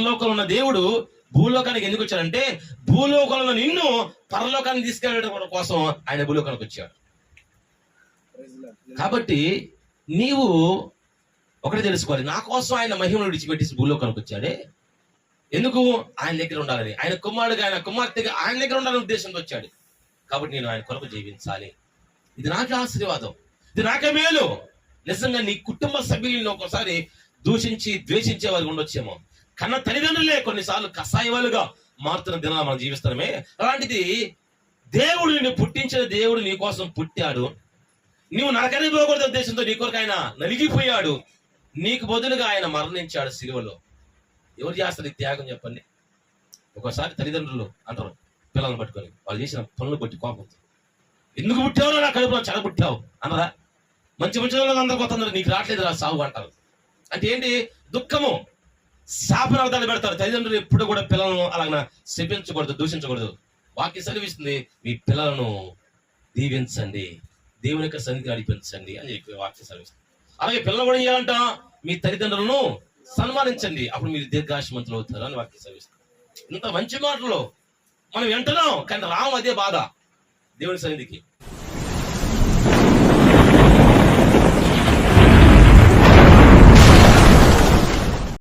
పరలోకంలో ఉన్న దేవుడు భూలోకానికి ఎందుకు వచ్చాడంటే భూలోకంలో నిన్ను పరలోకానికి తీసుకెళ్ళడం కోసం ఆయన భూలోకానికి వచ్చాడు. కాబట్టి నీవు ఒకటి తెలుసుకోవాలి. నా కోసం ఆయన మహిమను విడిచిపెట్టేసి భూలోకానికి వచ్చాడే. ఎందుకు? ఆయన దగ్గర ఉండాలని. ఆయన కుమారుడుగా ఆయన కుమార్తెగా ఆయన దగ్గర ఉండాలని ఉద్దేశంతో వచ్చాడు. కాబట్టి నేను ఆయన కొరకు జీవించాలి. ఇది నాకే ఆశీర్వాదం. ఇది నాకే మేలు. నిజంగా నీ కుటుంబ సభ్యులను ఒకసారి దూషించి ద్వేషించే వాళ్ళు ఉండొచ్చేమో. కన్న తల్లిదండ్రులే కొన్నిసార్లు కషాయవాలుగా మారుతున్న దినాలు మనం జీవిస్తామే అలాంటిది దేవుడు నిన్ను పుట్టించిన దేవుడు నీ కోసం పుట్టాడు. నీవు నరకని పోకూడదు ఉద్దేశంతో నీ కొరకు ఆయన నలిగిపోయాడు. నీకు బదులుగా ఆయన మరణించాడు సిలువలో. ఎవరు చేస్తారు ఈ త్యాగం చెప్పండి? ఒకసారి తల్లిదండ్రులు అంటారు పిల్లల్ని పట్టుకొని వాళ్ళు చేసిన పనులు బట్టి కోపం ఎందుకు పుట్టావు నా కడుపులో చెడ పుట్టావు అన్నరా మంచి మంచి వాళ్ళు అందరూ కొత్త నీకు రావట్లేదు రా సాగు అంటారు. అంటే ఏంటి? దుఃఖము. శాపనార్థాలు పెడతారు తల్లిదండ్రులు ఎప్పుడు కూడా పిల్లలను అలాగ శపించకూడదు దూషించకూడదు. వాక్య సెలవిస్తుంది మీ పిల్లలను దీవించండి దేవుని యొక్క సన్నిధి నడిపించండి అని చెప్పి వాక్య సెలవిస్తుంది అలాగే పిల్లలు కూడా ఏం చేయాలంట మీ తల్లిదండ్రులను సన్మానించండి అప్పుడు మీరు దీర్ఘాశమంతులు అవుతారు అని వాక్య సెలవిస్తుంది ఇంత మంచి మాటలు మనం వింటున్నాం కానీ రాము అదే బాధ దేవుని సన్నిధికి.